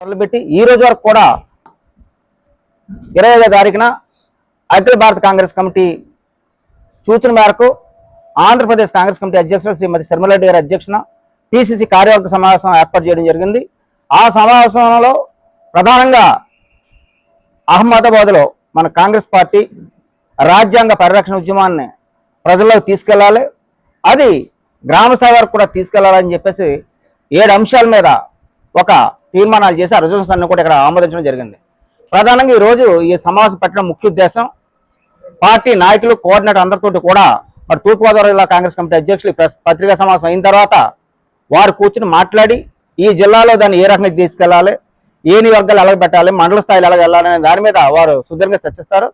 మొదలుపెట్టి ఈ రోజు వరకు కూడా ఇరవై ఐదో తారీఖున అఖిల భారత కాంగ్రెస్ కమిటీ సూచన మేరకు ఆంధ్రప్రదేశ్ కాంగ్రెస్ కమిటీ అధ్యక్షుడు శ్రీమతి శర్మలరెడ్డి గారి అధ్యక్షున పిసిసి కార్యవర్గ సమావేశం ఏర్పాటు చేయడం జరిగింది. ఆ సమావేశంలో ప్రధానంగా అహ్మదాబాద్లో మన కాంగ్రెస్ పార్టీ రాజ్యాంగ పరిరక్షణ ఉద్యమాన్ని ప్రజల్లోకి తీసుకెళ్ళాలి. అది గ్రామ స్థాయి వరకు కూడా తీసుకెళ్ళాలని చెప్పేసి ఏడు అంశాల మీద ఒక తీర్మానాలు చేసి ఆ రిజల్యూషన్స్ అన్ని కూడా ఇక్కడ ఆమోదించడం జరిగింది. ప్రధానంగా ఈ రోజు ఈ సమావేశం పెట్టడం ముఖ్య ఉద్దేశం. పార్టీ నాయకులు కోఆర్డినేటర్ అందరితోటి కూడా మరి తూర్పుగోదావరి జిల్లా కాంగ్రెస్ కమిటీ అధ్యక్షులు పత్రికా సమావేశం అయిన తర్వాత వారు కూర్చుని మాట్లాడి ఈ జిల్లాలో దాన్ని ఏ రకంగా తీసుకెళ్ళాలి ఏ నివర్గాలు ఎలా పెట్టాలి మండల స్థాయిలో ఎలా వెళ్ళాలి అనే దాని మీద వారు సుదీర్ఘంగా చర్చిస్తారు.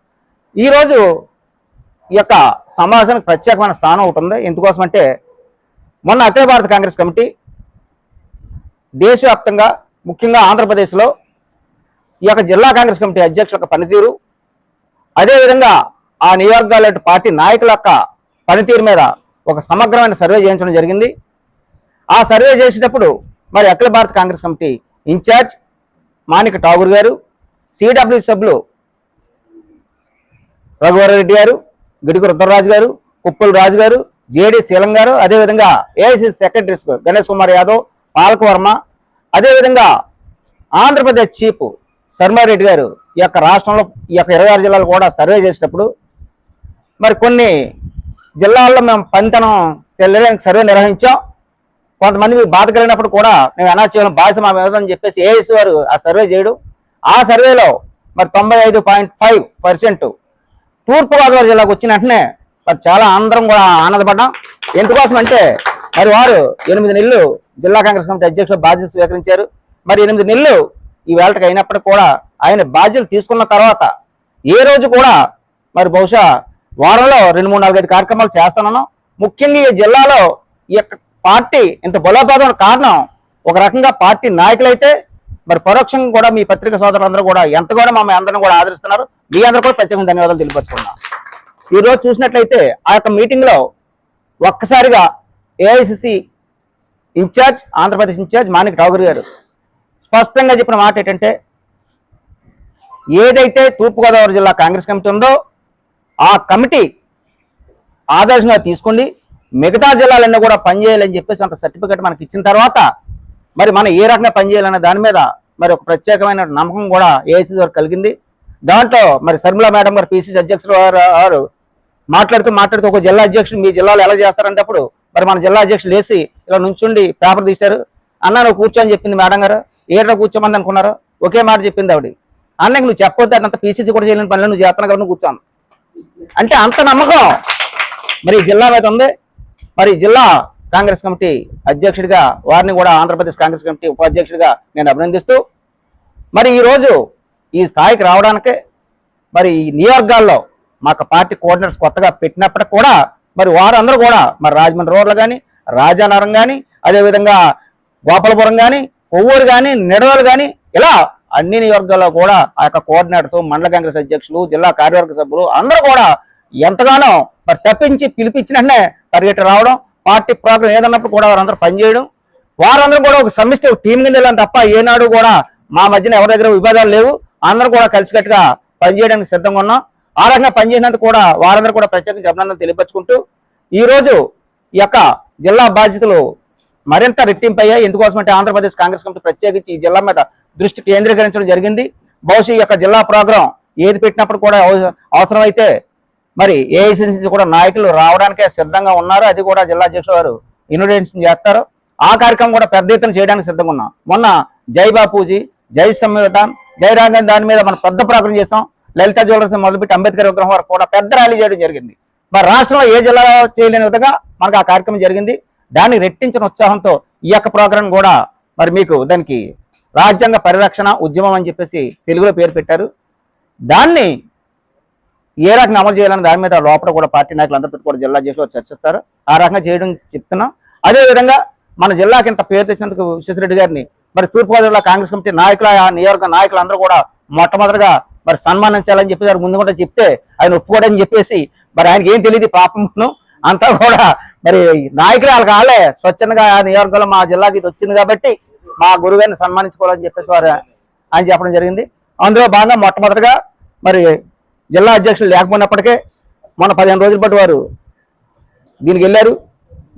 ఈరోజు ఈ యొక్క సమావేశానికి ప్రత్యేకమైన స్థానం ఉంటుంది ఎందుకోసమంటే ఎందుకోసం అంటే మొన్న అఖిల భారత కాంగ్రెస్ కమిటీ దేశవ్యాప్తంగా ముఖ్యంగా ఆంధ్రప్రదేశ్లో ఈ యొక్క జిల్లా కాంగ్రెస్ కమిటీ అధ్యక్షుల యొక్క పనితీరు అదేవిధంగా ఆ నియోజకవర్గాల పార్టీ నాయకుల యొక్క పనితీరు మీద ఒక సమగ్రమైన సర్వే చేయించడం జరిగింది. ఆ సర్వే చేసేటప్పుడు మరి అఖిల భారత Congress committee in-charge Manika Thakur garu CW సభ్యులు రఘువరరెడ్డి గారు గిడుగు రుద్రరాజు గారు కుప్పల రాజు గారు జేడి శీలం గారు అదేవిధంగా ఏఐసి సెక్రటరీస్ గణేష్ కుమార్ యాదవ్ పాలకవర్మ అదేవిధంగా ఆంధ్రప్రదేశ్ చీఫ్ శర్మారెడ్డి గారు ఈ యొక్క రాష్ట్రంలో ఈ యొక్క ఇరవై ఆరు జిల్లాలు కూడా సర్వే చేసేటప్పుడు మరి కొన్ని జిల్లాల్లో మేము పనితనం తెలియడానికి సర్వే నిర్వహించాం. కొంతమంది మీకు బాధ కలిగినప్పుడు కూడా మేము ఎలా చేయడం బాధ్యత మా మీద అని చెప్పేసి ఏఎస్ వారు ఆ సర్వే చేయడం. ఆ సర్వేలో మరి తొంభై ఐదు పాయింట్ ఫైవ్ పర్సెంట్ తూర్పుగోదావరి జిల్లాకు వచ్చిన వెంటనే మరి చాలా అందరం కూడా ఆనందపడ్డాం. ఎందుకోసం అంటే మరి వారు ఎనిమిది నెలలు జిల్లా కాంగ్రెస్ కమిటీ అధ్యక్షుడు బాధ్యత స్వీకరించారు. మరి ఎనిమిది నెలలు ఈ వేళకి అయినప్పటికీ కూడా ఆయన బాధ్యతలు తీసుకున్న తర్వాత ఏ రోజు కూడా మరి బహుశా వారంలో రెండు మూడు నాలుగైదు కార్యక్రమాలు చేస్తున్నాను ముఖ్యంగా ఈ జిల్లాలో ఈ యొక్క పార్టీ ఇంత బలోపేతం కారణం ఒక రకంగా పార్టీ నాయకులైతే మరి పరోక్షంగా కూడా మీ పత్రిక సోదరులందరూ కూడా ఎంత కూడా మమ్మల్ని అందరిని కూడా ఆదరిస్తున్నారు. మీ అందరూ కూడా ప్రత్యేకంగా ధన్యవాదాలు తెలియపరుచుకున్నాం ఈరోజు చూసినట్లయితే ఆ యొక్క మీటింగ్లో ఒక్కసారిగా AICC in charge Andhra Pradesh in charge Manik Tagore గారు. స్పష్టంగా చెప్పిన మాట ఏంటంటే ఏదైతే తూర్పుగోదావరి జిల్లా కాంగ్రెస్ కమిటీ ఉందో ఆ కమిటీ ఆదర్శంగా తీసుకోండి. మిగతా జిల్లాలన్నీ కూడా పనిచేయాలని చెప్పేసి అంత సర్టిఫికేట్ మనకి ఇచ్చిన తర్వాత మరి మనం ఏ రకంగా పనిచేయాలనే దాని మీద మరి ఒక ప్రత్యేకమైన నమ్మకం కూడా ఏఐసీ వారు కలిగింది. దాంట్లో మరి శర్మిల మేడం గారు పిసిసి అధ్యక్షులు వారు వారు మాట్లాడుతూ మాట్లాడుతూ ఒక జిల్లా అధ్యక్షుడు మీ జిల్లాలో ఎలా చేస్తారంటే అప్పుడు మరి మన జిల్లా అధ్యక్షులు వేసి ఇలా నుంచుండి పేపర్ తీశారు. అన్న నువ్వు కూర్చోని చెప్పింది మేడం గారు. ఏడో కూర్చోమని అనుకున్నారు? ఒకే మాట చెప్పింది ఆవిడ. అన్నకి నువ్వు చెప్పొద్దు అంత పీసీసీ కూడా చేయలేని పనులు నువ్వు చేస్తున్నావు కాబట్టి కూర్చోను. అంటే అంత నమ్మకం. మరి ఈ జిల్లా మీద ఉంది. మరి జిల్లా కాంగ్రెస్ కమిటీ అధ్యక్షుడిగా వారిని కూడా ఆంధ్రప్రదేశ్ కాంగ్రెస్ కమిటీ ఉపాధ్యక్షుడిగా నేను అభినందిస్తూ మరి ఈ రోజు ఈ స్థాయికి రావడానికి మరి ఈ నియోజకాల్లో మాకు పార్టీ కోఆర్డినేటర్స్ కొత్తగా పెట్టినప్పటికి కూడా మరి వారందరూ కూడా మరి రాజమండ్రి రోడ్లు కానీ రాజానగరం కానీ అదేవిధంగా గోపాలపురం కానీ కొవ్వూరు కానీ నిడవలు కానీ ఇలా అన్ని నియోజకవర్గాల్లో కూడా ఆ యొక్క కోఆర్డినేటర్స్ మండల కాంగ్రెస్ అధ్యక్షులు జిల్లా కార్యవర్గ సభ్యులు అందరూ కూడా ఎంతగానో మరి తప్పించి పిలిపించిన పరిగెట్టి రావడం. పార్టీ ప్రోగ్రాం ఏదన్నప్పుడు కూడా వారందరూ పనిచేయడం. వారందరూ కూడా ఒక సమిష్టి టీం కింద వెళ్ళాను తప్ప ఏనాడు కూడా మా మధ్యన ఎవరి దగ్గర విభేదాలు లేవు. అందరూ కూడా కలిసికట్టుగా పనిచేయడానికి సిద్ధంగా ఉన్నాం. ఆ రకంగా పనిచేసినందుకు కూడా వారందరూ కూడా ప్రత్యేకంగా అభినందన తెలియపరుచుకుంటూ ఈరోజు ఈ యొక్క జిల్లా బాధ్యతలు మరింత రెట్టింపయ్యాయి. ఎందుకోసమంటే ఎందుకోసం అంటే ఆంధ్రప్రదేశ్ కాంగ్రెస్ కమిటీ ప్రత్యేకించి ఈ జిల్లా మీద దృష్టి కేంద్రీకరించడం జరిగింది. బహుశా ఈ యొక్క జిల్లా ప్రోగ్రాం ఏది పెట్టినప్పుడు కూడా అవసరమైతే మరి ఏఐసీ కూడా నాయకులు రావడానికే సిద్ధంగా ఉన్నారు. అది కూడా జిల్లా అధ్యక్షుడు వారు ఇన్విటేషన్ చేస్తారు. ఆ కార్యక్రమం కూడా పెద్ద ఎత్తున చేయడానికి సిద్ధంగా ఉన్నాం. మొన్న జై బాపూజీ జై సంవిధాన్ జై రాంగన్ దాని మీద మనం పెద్ద ప్రోగ్రాం చేసాం లలిత జ్యువెలర్స్ మొదలుపెట్టి అంబేద్కర్ విగ్రహం వరకు కూడా పెద్ద ర్యాలీ చేయడం జరిగింది. మరి రాష్ట్రంలో ఏ జిల్లాలో చేయలేని విధంగా మనకు ఆ కార్యక్రమం జరిగింది. దాన్ని రెట్టించిన ఉత్సాహంతో ఈ యొక్క ప్రోగ్రాం కూడా మరి మీకు దానికి రాజ్యాంగ పరిరక్షణ ఉద్యమం అని చెప్పేసి తెలుగులో పేరు పెట్టారు. దాన్ని ఏ రకంగా అమలు చేయాలని దాని మీద లోపల కూడా పార్టీ నాయకులు అందరితో కూడా జిల్లా అధ్యక్షులు చర్చిస్తారు. ఆ రకంగా చేయడం చెప్తున్నాం. అదే విధంగా మన జిల్లాకి ఇంత పేరు తెచ్చినందుకు విశ్వసరెడ్డి గారిని మరి తూర్పుగోదావరిలో కాంగ్రెస్ కమిటీ నాయకుల నియోజక నాయకులు అందరూ కూడా మొట్టమొదటిగా మరి సన్మానించాలని చెప్పి గారు ముందు కూడా చెప్తే ఆయన ఒప్పుకోడని చెప్పేసి మరి ఆయనకి ఏం తెలియదు పాపమును అంతా కూడా మరి నాయకులు వాళ్ళకి వాళ్ళే స్వచ్ఛందంగా నియోజకవర్గంలో మా జిల్లాకి ఇది వచ్చింది కాబట్టి మా గురుగారిని సన్మానించుకోవాలని చెప్పేసి వారు ఆయన చెప్పడం జరిగింది. అందులో భాగంగా మొట్టమొదటిగా మరి జిల్లా అధ్యక్షులు లేకపోయినప్పటికే మొన్న పదిహేను రోజుల పాటు వారు దీనికి వెళ్ళారు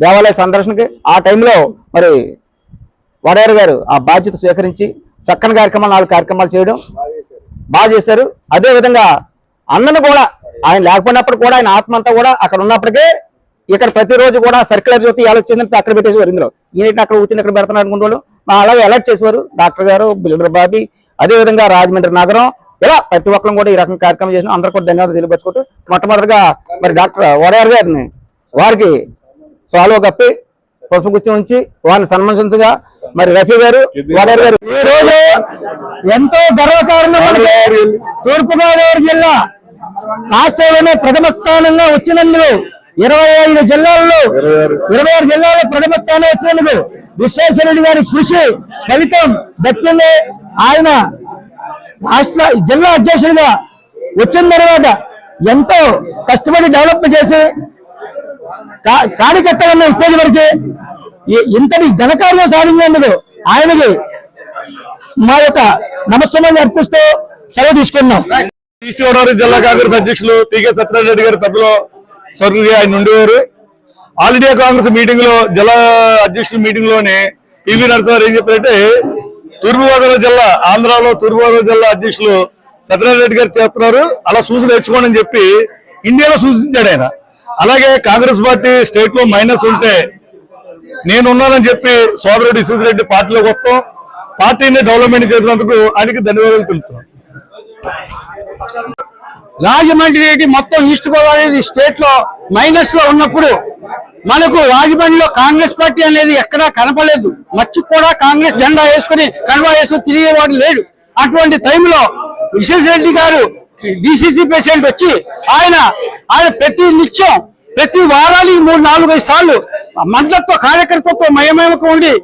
దేవాలయ సందర్శనకి. ఆ టైంలో మరి వడేరు గారు ఆ బాధ్యత స్వీకరించి చక్కని కార్యక్రమాలు నాలుగు కార్యక్రమాలు చేయడం బాగా చేశారు. అదే విధంగా అందరిని కూడా ఆయన లేకపోయినప్పుడు కూడా ఆయన ఆత్మ అంతా కూడా అక్కడ ఉన్నప్పటికే ఇక్కడ ప్రతిరోజు కూడా సర్క్యులర్ జ్యోతి ఆలోచించి అక్కడ పెట్టేసేవారు ఇందులో. ఈయన అక్కడ కూర్చుని ఇక్కడ పెడుతున్నారు అనుకుంటారు మా అలాగే అలర్ట్ చేసేవారు. డాక్టర్ గారు బిల్డర్ బాబీ అదే విధంగా రాజమండ్రి నగరం. ఇలా ప్రతి ఒక్కరు కూడా ఈ రకం కార్యక్రమం చేసిన అందరూ కూడా ధన్యవాదాలు తెలియపరచుకుంటూ మొట్టమొదటిగా మరి డాక్టర్ వడయార్ గారిని వారికి సాల్వ్ కప్పి పసుపు గుచ్చి ఉంచి వారిని సన్మానించగా మరి రఫీ గారు వడయార్ గారు ఈ రోజు ఎంతో గర్వకారణం తూర్పుగోదావరి జిల్లా రాష్ట్రంలోనే ప్రథమ స్థానంగా వచ్చినందుకు ఇరవై ఐదు జిల్లాల్లో ఇరవై ఆరు జిల్లాల్లో ప్రథమ స్థానం వచ్చినందుకు విశ్వేశ్వరరెడ్డి గారి కృషి ఫలితం దక్కింది ఆయన రాష్ట్ర జిల్లా అధ్యక్షుడిగా వచ్చిన తర్వాత ఎంతో కష్టపడి డెవలప్ చేసి కార్యకర్తలను ఉత్తేజపరిచి ఇంతటి ఘనకార్యం సాధించేందుకు ఆయనకి మా యొక్క నమస్కారం అర్పిస్తూ సెలవు తీసుకున్నాం. ఈస్ట్ గోదావరి జిల్లా కాంగ్రెస్ అధ్యక్షులు టీకే సత్యనారాయణ గారి పెద్దలో స్వర్గీయ ఆయన ఉండేవారు. ఆల్ ఇండియా కాంగ్రెస్ మీటింగ్లో జిల్లా అధ్యక్షుల మీటింగ్లోనే పివి నరసింహారు ఏం చెప్పారంటే తూర్పుగోదావరి జిల్లా ఆంధ్రాలో తూర్పుగోదావరి జిల్లా అధ్యక్షులు సత్యనారాయణ రెడ్డి గారు చేస్తున్నారు. అలా సూచన నేర్చుకోండి అని చెప్పి ఇండియాలో సూచించాడు ఆయన. అలాగే కాంగ్రెస్ పార్టీ స్టేట్లో మైనస్ ఉంటే నేను ఉన్నానని చెప్పి సోదరుడు ఇసుక్ రెడ్డి పార్టీలోకి వస్తాం పార్టీని డెవలప్మెంట్ చేసినందుకు ఆయనకి ధన్యవాదాలు తెలుపుతున్నాం. రాజమండ్రి రెడ్డి మొత్తం ఈస్ట్ గోదావరి స్టేట్లో మైనస్లో ఉన్నప్పుడు మనకు రాజమండ్రిలో కాంగ్రెస్ పార్టీ అనేది ఎక్కడా కనపడలేదు. మచ్చి కూడా కాంగ్రెస్ జెండా వేసుకుని కన్వా వేసుకుని తిరిగేవాడు లేడు. అటువంటి టైంలో విశ్వేశ్వరరెడ్డి గారు డిసిసి ప్రెసిడెంట్ వచ్చి ఆయన ఆయన ప్రతి నిత్యం ప్రతి వారానికి మూడు నాలుగు ఐదు సార్లు మండలతో కార్యకర్తతో మయమేమకు ఉండి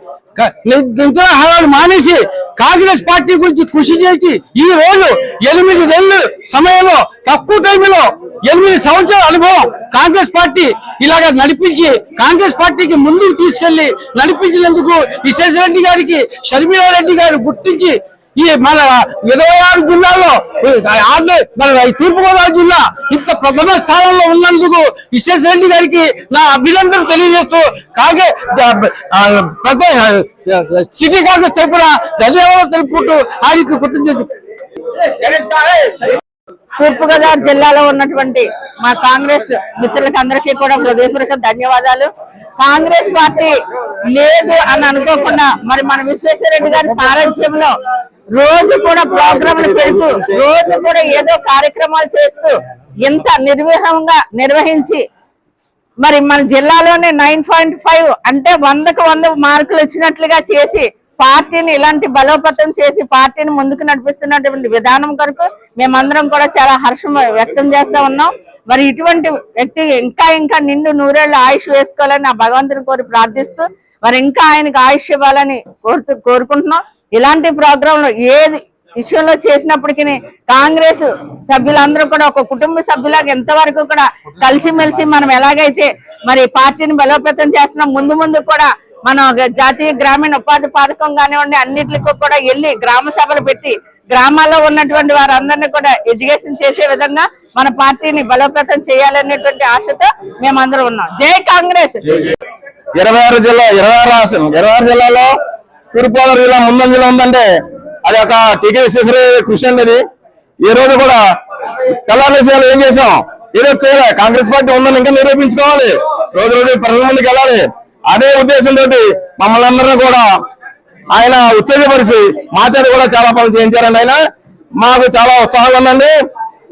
నిద్రాహారాలు మానేసి కాంగ్రెస్ పార్టీ గురించి కృషి చేసి ఈ రోజు ఎనిమిది నెలలు సమయంలో తక్కువ టైంలో ఎనిమిది సంవత్సరాల అనుభవం కాంగ్రెస్ పార్టీ ఇలాగ నడిపించి కాంగ్రెస్ పార్టీకి ముందుకు తీసుకెళ్ళి నడిపించినందుకు విశ్వేశ్వరరెడ్డి గారికి షర్మిలారెడ్డి గారు గుర్తించి ఈ మన ఇరవై ఆరు జిల్లాల్లో మన తూర్పుగోదావరి జిల్లా ఇంత ప్రథమ స్థానంలో ఉన్నందుకు విశ్వేశ్వరరెడ్డి గారికి నా అభినందనలు తెలియజేస్తూ కాగే సిటీ కాంగ్రెస్ తరఫున ధన్యవాదాలు తెలుపుకుంటూ ఆయనకు కృతజ్ఞత తూర్పుగోదావరి జిల్లాలో ఉన్నటువంటి మా కాంగ్రెస్ మిత్రులకు అందరికీ కూడా హృదయపూర్వక ధన్యవాదాలు. కాంగ్రెస్ పార్టీ లేదు అని అనుకోకుండా మరి మన విశ్వేశ్వరరెడ్డి గారి సారథ్యంలో రోజు కూడా ప్రోగ్రాంలు పెడుతూ రోజు కూడా ఏదో కార్యక్రమాలు చేస్తూ ఎంత నిర్వహంగా నిర్వహించి మరి మన జిల్లాలోనే నైన్ పాయింట్ ఫైవ్ అంటే వందకు వంద మార్కులు వచ్చినట్లుగా చేసి పార్టీని ఇలాంటి బలోపేతం చేసి పార్టీని ముందుకు నడిపిస్తున్నటువంటి విధానం కొరకు మేమందరం కూడా చాలా హర్షం వ్యక్తం చేస్తా ఉన్నాం. మరి ఇటువంటి వ్యక్తి ఇంకా ఇంకా నిండు నూరేళ్ళు ఆయుష్ వేసుకోవాలని ఆ భగవంతుని కోరి ప్రార్థిస్తూ మరి ఇంకా ఆయనకు ఆయుష్ ఇవ్వాలని కోరుతూ కోరుకుంటున్నాం. ఇలాంటి ప్రోగ్రాంలు ఏది విషయంలో చేసినప్పటికీ కాంగ్రెస్ సభ్యులందరూ కూడా ఒక కుటుంబ సభ్యులాగా ఎంతవరకు కూడా కలిసిమెలిసి మనం ఎలాగైతే మరి పార్టీని బలోపేతం చేస్తున్నాం ముందు ముందు కూడా మనం జాతీయ గ్రామీణ ఉపాధి పథకం కానివ్వండి అన్నిటికీ కూడా వెళ్ళి గ్రామ సభలు పెట్టి గ్రామాల్లో ఉన్నటువంటి వారందరినీ కూడా ఎడ్యుకేషన్ చేసే విధంగా మన పార్టీని బలోపేతం చేయాలనేటువంటి ఆశతో మేమందరం ఉన్నాం. జై కాంగ్రెస్! ఇరవై ఆరు జిల్లా ఇరవై ఆరు రాష్ట్రం ఇరవై ఆరు జిల్లాలో తూర్పుగోదావరి జిల్లా ముందంజలో ఉందంటే అది ఒక టీకే విశ్వేశ్వర కృషి అనేది. ఈ రోజు కూడా తెల్లారి చేయాలి ఏం చేసాం? రోజు చేయాలి. కాంగ్రెస్ పార్టీ ఉందని ఇంకా నిరూపించుకోవాలి. రోజు రోజు ప్రజల ముందుకు వెళ్ళాలి. అదే ఉద్దేశంతో మమ్మల్ని అందరినీ కూడా ఆయన ఉత్తేజపరిచి మా చేత కూడా చాలా పనులు చేయించారండి ఆయన. మాకు చాలా ఉత్సాహంగా ఉందండి.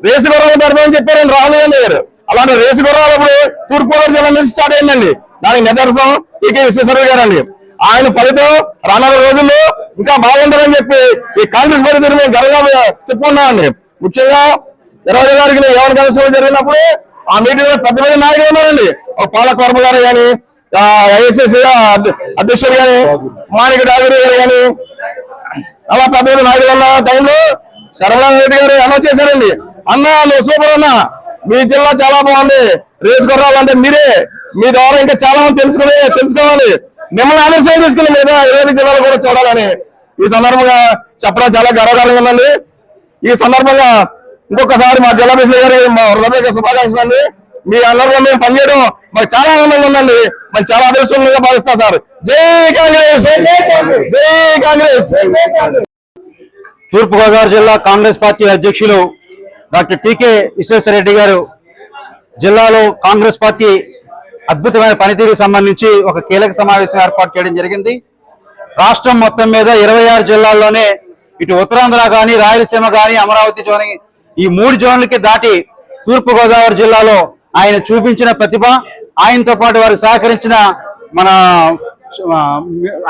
రేసు గుర్రాలు పెడతామని చెప్పారండి రాహుల్ గాంధీ గారు. అలాంటి రేసు గుర్రాలు ఇప్పుడు తూర్పుగోదావరి జిల్లా నుంచి స్టార్ట్ అయిందండి. దానికి నిదర్శనం టీకే విశ్వేశ్వరరావు గారు అండి ఆయన ఫలితం రానున్న రోజుల్లో ఇంకా బాగుంటుందని చెప్పి ఈ కాంగ్రెస్ పార్టీ మేము గర్వంగా చెప్పుకున్నామండి ముఖ్యంగా ఇరవై గారికి ఎవరి కలిసి జరిగినప్పుడు ఆ మీటింగ్లో పెద్ద పెద్ద నాయకులు ఉన్నారండి. పాలకవర్మ గారు కానీ ఐఎస్ఎస్ అధ్యక్షుడు గాని మాణిక డాగరి గారు కానీ అలా పెద్ద పెద్ద నాయకులు ఉన్న టైంలో శరవణ రెడ్డి గారు అనౌన్స్ చేశారండి. అన్న నువ్వు సూపర్ అన్న. మీ జిల్లా చాలా బాగుంది. రేసు గుర్రాలంటే మీరే. మీ ద్వారా ఇంకా చాలా మంది తెలుసుకునే తెలుసుకోవాలి. మిమ్మల్ని ఆదర్శం తీసుకుని మీద ఇరవై జిల్లాలు కూడా చూడాలని ఈ సందర్భంగా చెప్పడం చాలా గర్వకారంగా ఉందండి. ఈ సందర్భంగా ఇంకొకసారి మా జిల్లా మిషన్ గారి మా హృదయ శుభాకాంక్షలు అండి. మీ అందరిలో మేము పనిచేయడం మాకు చాలా ఆనందంగా ఉందండి. మరి చాలా అదృష్టంగా భావిస్తాం సార్. జై కాంగ్రెస్! జై కాంగ్రెస్! తూర్పుగోదావరి జిల్లా కాంగ్రెస్ పార్టీ అధ్యక్షులు డాక్టర్ టీకే విశ్వేశ్వరరెడ్డి గారు జిల్లాలో కాంగ్రెస్ పార్టీ అద్భుతమైన పనితీరుకు సంబంధించి ఒక కీలక సమావేశం ఏర్పాటు చేయడం జరిగింది. రాష్ట్రం మొత్తం మీద ఇరవై ఆరు జిల్లాల్లోనే ఇటు ఉత్తరాంధ్ర కానీ రాయలసీమ కానీ అమరావతి జోన్ ఈ మూడు జోన్లకి దాటి తూర్పుగోదావరి జిల్లాలో ఆయన చూపించిన ప్రతిభ ఆయనతో పాటు వారికి సహకరించిన మన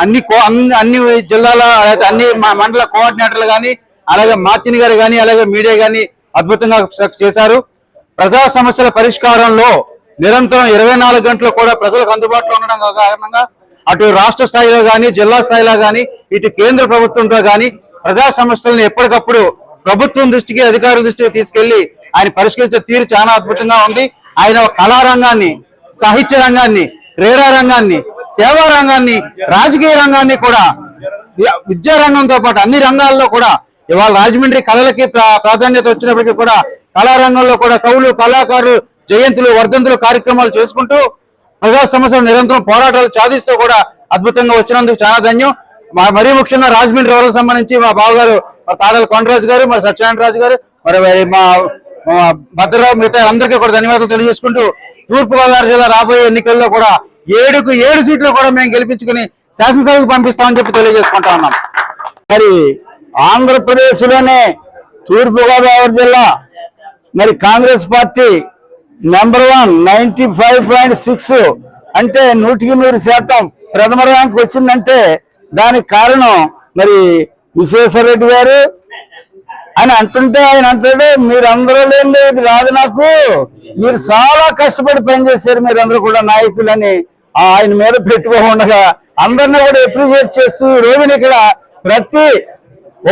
అన్ని కో- అన్ని- అన్ని జిల్లాల అలాగే అన్ని మండల కోఆర్డినేటర్లు కానీ అలాగే మార్టిన్ గారు కానీ అలాగే మీడియా కానీ అద్భుతంగా చేశారు. ప్రజా సమస్యల పరిష్కారంలో నిరంతరం ఇరవై నాలుగు గంటలు కూడా ప్రజలకు అందుబాటులో ఉండడం కారణంగా అటు రాష్ట్ర స్థాయిలో కానీ జిల్లా స్థాయిలో కానీ ఇటు కేంద్ర ప్రభుత్వంతో కానీ ప్రజా సమస్యలను ఎప్పటికప్పుడు ప్రభుత్వం దృష్టికి అధికారుల దృష్టికి తీసుకెళ్ళి ఆయన పరిష్కరించే తీరు చాలా అద్భుతంగా ఉంది. ఆయన కళారంగాన్ని సాహిత్య రంగాన్ని క్రీడా రంగాన్ని సేవా రంగాన్ని రాజకీయ రంగాన్ని కూడా విద్యా రంగంతో పాటు అన్ని రంగాల్లో కూడా ఇవాళ రాజమండ్రి కళలకి ప్రా- ప్రాధాన్యత వచ్చినప్పటికీ కూడా కళారంగంలో కూడా కవులు కళాకారులు జయంతులు వర్ధంతులు కార్యక్రమాలు చేసుకుంటూ ప్రజా సమస్యలు నిరంతరం పోరాటాలు సాధిస్తూ కూడా అద్భుతంగా వచ్చినందుకు చాలా ధన్యం. మా- మరీ ముఖ్యంగా రాజమండ్రి రూరల్ సంబంధించి మా బావగారు మా తాడల కొండరాజు గారు మరి సత్యనారాయణ రాజు గారు మరి మా భద్రరావు మిగతా అందరికీ కూడా ధన్యవాదాలు తెలియజేసుకుంటూ తూర్పుగోదావరి జిల్లా రాబోయే ఎన్నికల్లో కూడా ఏడుకు ఏడు సీట్లు కూడా మేము గెలిపించుకుని శాసనసభకు పంపిస్తామని చెప్పి తెలియజేసుకుంటా ఉన్నాం. మరి ఆంధ్రప్రదేశ్లోనే జిల్లా మరి Congress party number one ninety five point six అంటే నూటికి నూరు శాతం ప్రథమ ర్యాంక్ వచ్చిందంటే దానికి కారణం మరి విశ్వేశ్వరరెడ్డి గారు అని అంటుంటే ఆయన అంటాడు మీరందరూ లేని ఇది రాదు నాకు. మీరు చాలా కష్టపడి పనిచేశారు మీరందరూ కూడా నాయకులని. ఆయన మీద పెట్టుకోకుండా అందరినీ కూడా అప్రిషియేట్ చేస్తూ ఈ రోజున ఇక్కడ ప్రతి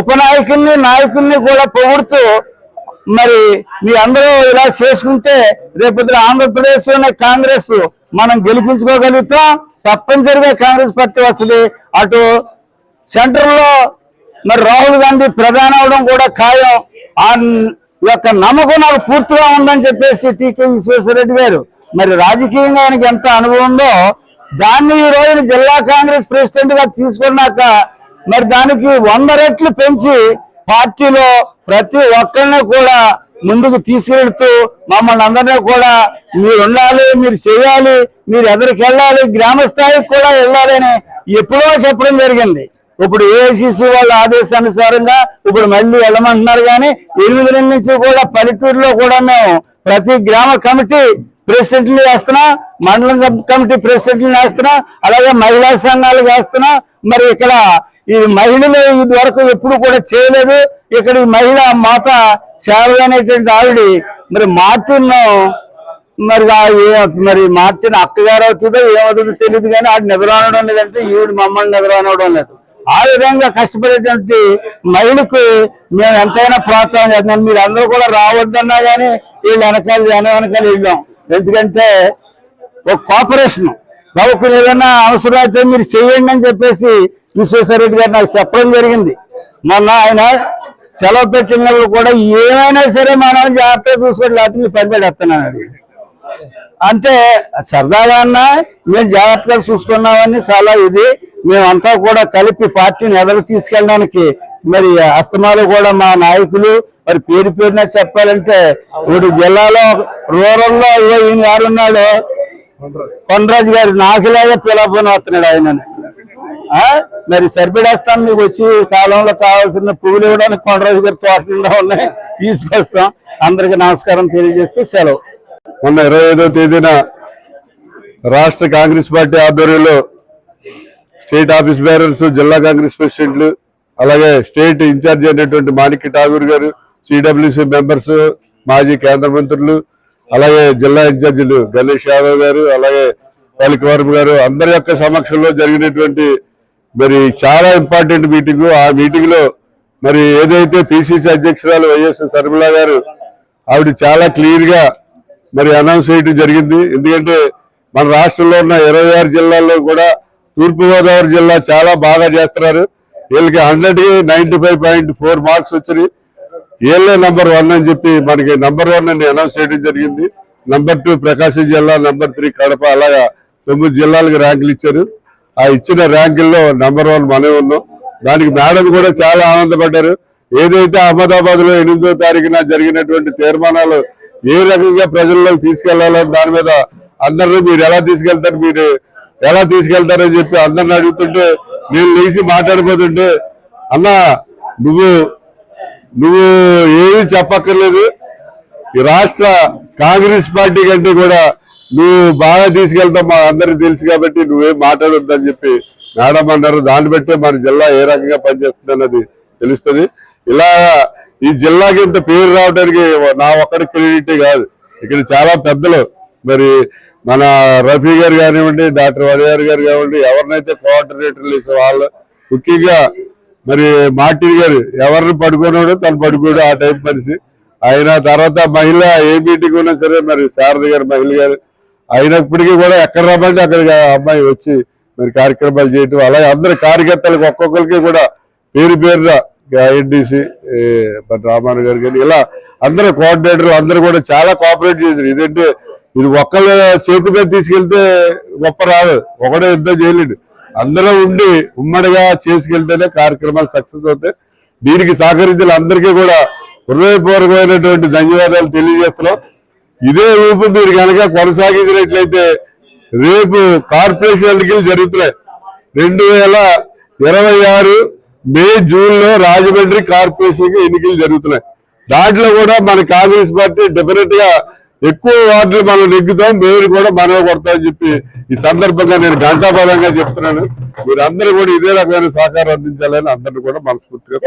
ఉపనాయకుల్ని నాయకుల్ని కూడా పొగుడుతూ మరి మీ అందరూ ఇలా చేసుకుంటే రేపు ఆంధ్రప్రదేశ్లోనే కాంగ్రెస్ మనం గెలిపించుకోగలుగుతాం. తప్పనిసరిగా కాంగ్రెస్ పార్టీ వస్తుంది. అటు సెంటర్లో మరి రాహుల్ గాంధీ ప్రధాన అవడం కూడా ఖాయం. ఆ యొక్క నమ్మకం నాకు పూర్తిగా ఉందని చెప్పేసి టీకే విశ్వేశ్వరరెడ్డి గారు. మరి రాజకీయంగా ఆయనకి ఎంత అనుభవం ఉందో దాన్ని ఈ రోజున జిల్లా కాంగ్రెస్ ప్రెసిడెంట్గా తీసుకున్నాక మరి దానికి వంద రెట్లు పెంచి పార్టీలో ప్రతి ఒక్కరిని కూడా ముందుకు తీసుకెళ్తూ మమ్మల్ని అందరినీ కూడా మీరు ఉండాలి మీరు చేయాలి మీరు ఎదురుకి వెళ్ళాలి గ్రామ స్థాయికి కూడా వెళ్ళాలి అని ఎప్పుడో చెప్పడం జరిగింది. ఇప్పుడు ఏఐసిసి వాళ్ళ ఆదేశానుసారంగా ఇప్పుడు మళ్ళీ వెళ్ళమంటున్నారు కానీ ఎనిమిది నుంచి కూడా పల్లెటూరులో కూడా మేము ప్రతి గ్రామ కమిటీ ప్రెసిడెంట్లు వేస్తున్నా మండలం కమిటీ ప్రెసిడెంట్లు వేస్తున్నా అలాగే మహిళా సంఘాలు వేస్తున్నా మరి ఇక్కడ ఈ మహిళలు ఇది వరకు ఎప్పుడు కూడా చేయలేదు. ఇక్కడ ఈ మహిళ మాత సేవ అనేటువంటి ఆవిడ మరి మార్టిన్ మరి ఆ ఏ- మరి మార్టిన్ అక్కగారు అవుతుందో ఏమవుతుందో తెలియదు కానీ ఆడు నిద్రానడం లేదంటే ఈవిడ మమ్మల్ని నిద్రనవడం లేదు. ఆ విధంగా కష్టపడేటువంటి మహిళకు మేము ఎంతైనా ప్రోత్సాహం చేస్తున్నాం. మీరు అందరూ కూడా రావద్దన్నా కానీ వీళ్ళు వెనకాల జన వెనకాల వెళ్ళాం. ఎందుకంటే ఒక కోఆపరేషన్ బాబుకు ఏదైనా అవసరం అయితే మీరు చేయండి అని చెప్పేసి విశ్వేశ్వరరెడ్డి గారు నాకు చెప్పడం జరిగింది. మొన్న ఆయన సెలవు పెట్టినప్పుడు కూడా ఏమైనా సరే మనం జాగ్రత్తగా చూసుకోండి లేకపోతే మీరు పని పెడతానని అంటే సరదాగా అన్నా మేము జాగ్రత్తగా చూసుకున్నామని చాలా ఇది. మేమంతా కూడా కలిపి పార్టీని ఎదరు తీసుకెళ్ళడానికి మరి అస్తమాలు కూడా మా నాయకులు మరి పేరు పేరున చెప్పాలంటే ఇప్పుడు జిల్లాలో రూరల్లో అయ్యో ఈయన గారు ఉన్నాడు. కొండరాజు గారు నాకులాగా పిలవని వస్తున్నాడు ఆయనని. మరి సరిపడేస్తాం మీకు వచ్చి కాలంలో కావాల్సిన పువ్వులు ఇవ్వడానికి కొండరాజు గారి తోటలో ఉన్నాయి. తీసుకొస్తాం. అందరికి నమస్కారం తెలియజేస్తూ సెలవు. మొన్న ఇరవై ఐదో తేదీన రాష్ట్ర కాంగ్రెస్ పార్టీ ఆధ్వర్యంలో స్టేట్ ఆఫీస్ బేరర్స్ జిల్లా కాంగ్రెస్ ప్రెసిడెంట్లు అలాగే స్టేట్ ఇన్ఛార్జి అయినటువంటి మాణిక్య ఠాగూర్ గారు సిడబ్ల్యూసి మెంబర్స్ మాజీ కేంద్ర మంత్రులు అలాగే జిల్లా ఇన్ఛార్జీలు గణేష్ యాదవ్ గారు అలాగే పలికవరం గారు అందరి యొక్క సమక్షంలో జరిగినటువంటి మరి చాలా ఇంపార్టెంట్ మీటింగ్ ఆ మీటింగ్లో మరి ఏదైతే పిసిసి అధ్యక్షురాలు వైఎస్ శర్మిల గారు ఆవిడ చాలా క్లియర్గా మరి అనౌన్స్ చేయడం జరిగింది. ఎందుకంటే మన రాష్ట్రంలో ఉన్న ఇరవై ఆరు జిల్లాల్లో కూడా తూర్పుగోదావరి జిల్లా చాలా బాగా చేస్తున్నారు. వీళ్ళకి హండ్రెడ్కి ninety five point four marks వచ్చినాయి. వీళ్ళే నంబర్ వన్ అని చెప్పి మనకి నంబర్ వన్ అని అనౌన్స్ చేయడం జరిగింది. నంబర్ టూ ప్రకాశం జిల్లా నంబర్ త్రీ కడప అలాగా తొమ్మిది జిల్లాలకు ర్యాంకులు ఇచ్చారు. ఆ ఇచ్చిన ర్యాంకుల్లో నంబర్ వన్ మనమే ఉన్నాం దానికి మేడం కూడా చాలా ఆనందపడ్డారు. ఏదైతే అహ్మదాబాద్లో ఎనిమిదో తారీఖున జరిగినటువంటి తీర్మానాలు ఏ రకంగా ప్రజల్లోకి తీసుకెళ్ళాలని దాని మీద అందరూ మీరు ఎలా తీసుకెళ్తారు మీరు ఎలా తీసుకెళ్తారని చెప్పి అందరిని అడుగుతుంటే నేను లేచి మాట్లాడిపోతుంటే అన్న నువ్వు నువ్వు ఏమీ చెప్పక్కర్లేదు. రాష్ట్ర కాంగ్రెస్ పార్టీ కంటే కూడా నువ్వు బాగా తీసుకెళ్తావు మా అందరికి తెలుసు కాబట్టి నువ్వేం మాట్లాడొద్దని చెప్పి మేడం అన్నారు. దాన్ని బట్టే మన జిల్లా ఏ రకంగా పనిచేస్తుంది అన్నది తెలుస్తుంది. ఇలా ఈ జిల్లాకి ఇంత పేరు రావడానికి నా ఒక్కడి క్రెడిట్ కాదు. ఇక్కడ చాలా పెద్దలు మరి మన రఫీ గారు కానివ్వండి డాక్టర్ వడియార్ గారు కానివ్వండి ఎవరినైతే కోఆర్డినేటర్లు ఇచ్చే వాళ్ళు ముఖ్యంగా మరి మార్టిన్ గారు ఎవరిని పడుకున్నాడో తను పడుకోడు ఆ టైప్ మనిషి. ఆయన తర్వాత మహిళ ఏ మీటింగ్ ఉన్నా సరే మరి శారద గారు మహిళ గారు అయినప్పటికీ కూడా ఎక్కడ రమ్మంటే అక్కడికి అమ్మాయి వచ్చి మరి కార్యక్రమాలు చేయటం అలాగే అందరి కార్యకర్తలకు ఒక్కొక్కరికి కూడా పేరు పేరున ఎన్డీసీ మరి రామాను గారు కానీ ఇలా అందరూ కోఆర్డినేటర్లు అందరూ కూడా చాలా కోఆపరేట్ చేశారు. ఇదంటే? ఇది ఒక్కళ్ళ చేతి మీద తీసుకెళ్తే గొప్ప రాదు. ఒకడే యుద్ధం చేయలేడు. అందరూ ఉండి ఉమ్మడిగా చేసుకెళ్తేనే కార్యక్రమాలు సక్సెస్ అవుతాయి. దీనికి సహకరించిన అందరికీ కూడా హృదయపూర్వకమైనటువంటి ధన్యవాదాలు తెలియజేస్తున్నాం. ఇదే ఊపు మీరు కనుక కొనసాగించినట్లయితే రేపు కార్పొరేషన్ ఎన్నికలు జరుగుతున్నాయి. రెండు వేల ఇరవై ఆరు మే జూన్లో రాజమండ్రి కార్పొరేషన్ ఎన్నికలు జరుగుతున్నాయి. దాంట్లో కూడా మన కాంగ్రెస్ పార్టీ డెఫినెట్గా ఎక్కువ వార్డులు మనం నెగ్గుతాం మేము కూడా మనమే కొడతామని చెప్పి ఈ సందర్భంగా నేను ఘంటాపదంగా చెప్తున్నాను. మీరందరూ కూడా ఇదే రకమైన సహకారం అందించాలని అందరినీ కూడా మనస్ఫూర్తిగా